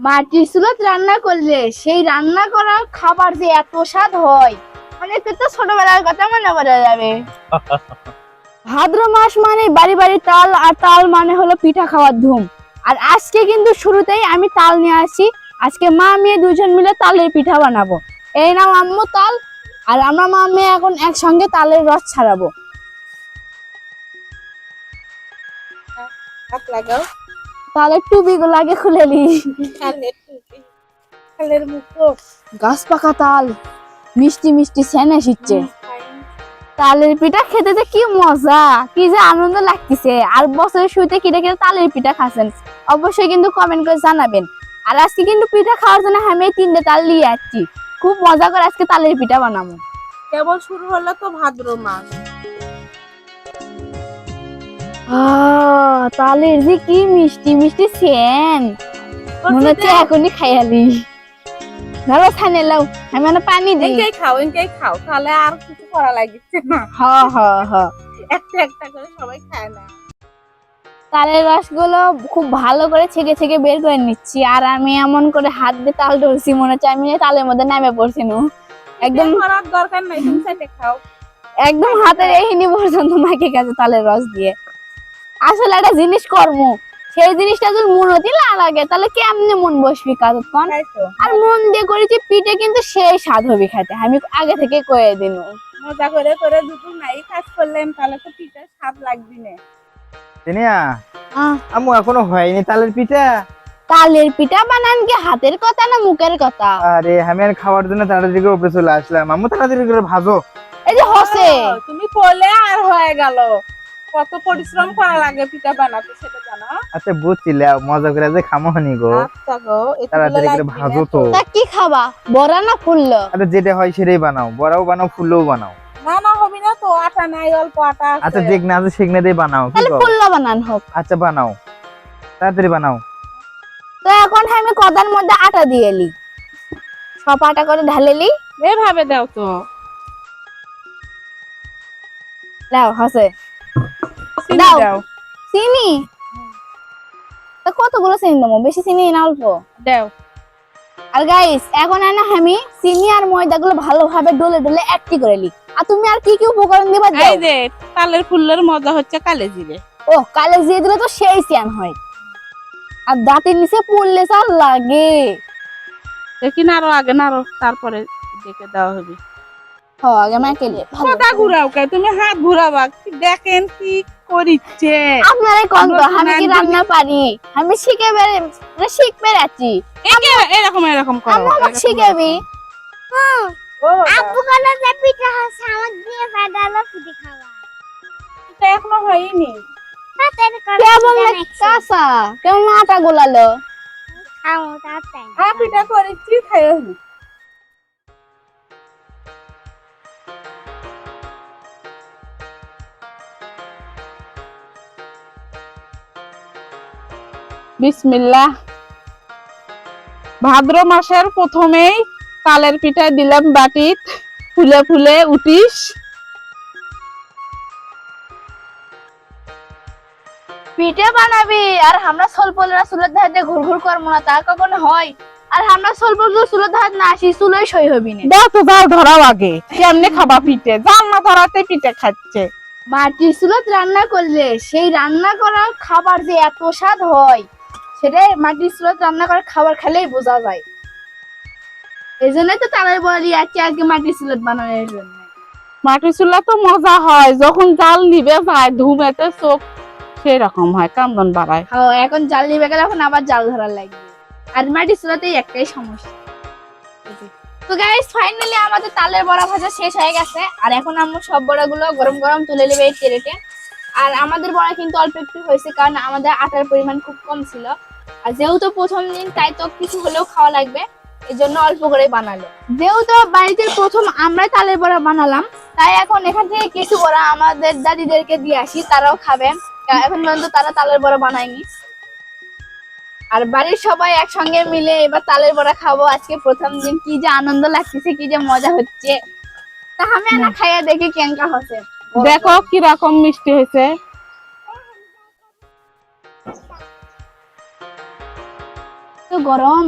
মাটির চুলাত রান্না করলে সেই রান্না করা খাবার যে এত স্বাদ হয় অনেক তো ছোটবেলার কথা মনে পড়ে যাবে। ভাদ্র মাস মানে বাড়ি বাড়ি তাল আর তাল মানে হলো পিঠা খাওয়ার ধুম। আর আজকে কিন্তু শুরুতেই আমি তাল নিয়ে আসি। আজকে মা মেয়ে দুজন মিলে তালের পিঠা বানাবো। এই নাম আম্মু তাল আর আমরা মা মেয়ে এখন একসঙ্গে তালের রস ছাড়াবো। হাত লাগাও। তালের টুপি গুলো আগে খুলে নি। গাছ পাকা তাল মিষ্টি মিষ্টি সেনে শিখছে তালের পিঠা খেতে যে কি মজা কি যে আনন্দ লাগতেছে। আর বছরের শুরুতে কিনে কিনে তালের পিঠা খাচ্ছেন? অবশ্যই কিন্তু কমেন্ট করে জানাবেন। আর আজকে কিন্তু পিঠা খাওয়ার জন্য আমি তিনটে তাল নিয়ে আসছি। খুব মজা করে আজকে তালের পিঠা বানাবো। কেবল শুরু হলো তো ভাদ্র মাস। আহ, তালের যে কি মিষ্টি মিষ্টি সেন মনে হচ্ছে এখনই খাইয়ালি। ছানে লাও আমি মানে পানি দিই। এনকেই খাও এনকেই খাও তাহলে আর কিছু করা লাগিচ্ছে না। হ হ হ। একটা একটা করে সবাই খায় না। তালের রসগুলো খুব ভালো করে ছেঁকে ছেঁকে বের করে নিচ্ছি আর আমি এমন করে হাত দিয়ে তাল ধরছি মনে হচ্ছে আমি তালের মধ্যে নামে পড়ছি নু। একদম করার দরকার নাই তুমি খাও। একদম হাতের এহিনি পর্যন্ত মাকে গেছে তালের রস দিয়ে। আসলে একটা জিনিস কর্ম। সেই জিনিসটা যদি মনতি না লাগে তাহলে কেমনে মন বসবি কাজক্ষণ আর মন দিয়ে করেছি পিঠে কিন্তু সেই স্বাদ হবে খাতে। আমি আগে থেকে কয়ে দিন। মজা করে করে দুটো নাই কাজ করলেন তাহলে তো পিঠা স্বাদ লাগবি না। আমু এখনও হয়নি তালের পিঠা। তালের পিঠা বানান কি হাতের কথা না মুখের কথা? আরে আমি আর খাওয়ার জন্য তাড়াতাড়ি করে উপরে চলে আসলাম। আমু তাড়াতাড়ি করে ভাজো। এই যে হসে। তুমি বলে আর হয়ে গেল। কত পরিশ্রম করা লাগে পিঠা বানাতে সেটা জানো? আচ্ছা বুঝছিলে মজা করে যে খামো হনি গো। আচ্ছা গো তাড়াতাড়ি করে ভাজো তো। তা কি খাবা? বড়া না ফুললো? আচ্ছা যেটা হয় সেটাই বানাও। বড়াও বানাও ফুলও বানাও। না না হবি না তো আটা নাই অল্প আটা আছে। আচ্ছা যেগনা আছে সেগনা দিয়ে বানাও তাহলে? বানান হোক। আচ্ছা বানাও। তাড়াতাড়ি বানাও। তো এখন আমি কদার মধ্যে আটা দিয়ে এলি সব আটা করে ঢালেলি এভাবে দাও তো। দাও হসে। চিনি দাও। দাও। চিনি তা কতগুলো চিনি দেবো? বেশি চিনি না অল্প? দাও। আর গাইস এখন না আমি চিনি আর ময়দা গুলো ভালোভাবে ডলে ডলে একটি করে লি আর তুমি আর কি কি উপকরণ দিবা দাও। এই যে তালের ফুলের মজা হচ্ছে কালে জিরে। ও কালে দিয়ে দিলে তো সেই সিয়ান হয়। আর দাঁতের নিচে পড়লে চাল লাগে। দেখি নাড়ো আগে নাড়ো তারপরে দেখে দেওয়া হবে। হ আগে মাকে লিয়ে কথা ঘুরাও কে তুমি হাত ঘুরাবা। দেখেন কি করিচ্ছে? আপনারাই কোন তো আমি কি রান্না পারি? আমি শিখে মানে শিখবে এরকম এরকম করো আমি আমাকে এরকম শিখাবি ও যে পিঠা হচ্ছে আমার দিয়ে পেডালো পিঠে খাওয়া। এটা এখনও হয়নি। কেমন আটা গোলালো। খাও তাড়াতাড়ি হ্যাঁ পিঠা করেছি খাই বিসমিল্লাহ। ভাদ্র মাসের প্রথমেই তালের পিঠা দিলাম বাটিত ফুলে ফুলে উঠিস পিঠে বানাবি। আর আমরা সলপলরা চুলের ধারে ঘুর ঘুর করব না তা কখনো হয়? আর আমরা সলপল চুলের ধার না আসি চুলোই সই হবি না। দাও তো যাও ধরাও আগে কেমনে খাবা পিঠে? জাল না ধরাতে পিঠে খাচ্ছে। মাটির চুলত রান্না করলে সেই রান্না করা খাবার যে এত স্বাদ হয়। সেটাই মাটির চুলত রান্না করা খাবার খেলেই বোঝা যায়। এই জন্যই তো তাদের বলি আজকে আজকে মাটির চুলত বানানোর জন্য। মাটির চুলা তো মজা হয় যখন জাল নিবে যায় ধুমেতে চোখ সেরকম হয় বাড়ায়। হ্যাঁ এখন জাল নিবে গেলে এখন আবার জাল ধরার লাগবে। আর মাটির চুলাতেই একটাই সমস্যা। তো গাইস ফাইনালি আমাদের তালের বড়া ভাজা শেষ হয়ে গেছে। আর এখন আমরা সব বড়াগুলো গরম গরম তুলে নেবে এই তেলেটে আর আমাদের বড়া কিন্তু অল্প একটু হয়েছে কারণ আমাদের আটার পরিমাণ খুব কম ছিল। আর যেহেতু প্রথম দিন তাই তো কিছু হলেও খাওয়া লাগবে। এই জন্য অল্প করে বানালো। যেহেতু বাড়িতে প্রথম আমরাই তালের বড়া বানালাম তাই এখন এখান থেকে কিছু বড়া আমাদের দাদিদেরকে দিয়ে আসি তারাও খাবে। এখন পর্যন্ত তারা তালের বড়া বানায়নি। আর বাড়ির সবাই একসঙ্গে মিলে এবার তালের বড়া খাব। আজকে প্রথম দিন কি যে আনন্দ লাগতেছে কি যে মজা হচ্ছে। তা আমি না খাইয়া দেখি কেঙ্কা হচ্ছে দেখো কীরকম মিষ্টি হয়েছে। গরম।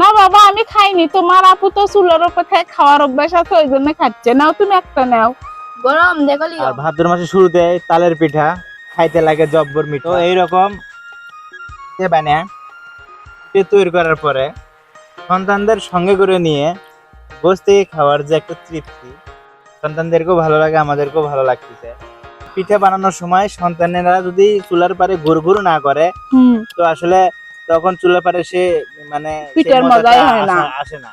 না বাবা আমি খাইনি। তোমার আপু তো চুলের উপর খাওয়ার অভ্যাস আছে ওই জন্য খাচ্ছে। নাও তুমি একটা নাও। গরম দেখো আর ভাদ্র মাসে শুরুতে তালের পিঠা খাইতে লাগে জব্বর মিঠা। তো এইরকম এ বানিয়ে এ তৈরি করার পরে সন্তানদের সঙ্গে করে নিয়ে বসতে খাওয়ার যে একটা তৃপ্তি সন্তানদেরকেও ভালো লাগে আমাদেরকেও ভালো লাগতেছে। পিঠা বানানোর সময় সন্তানেরা যদি চুলার পারে ঘুর ঘুর না করে তো আসলে তখন চুলার পারে সে মানে পিঠের মজাই হয় না। আসে না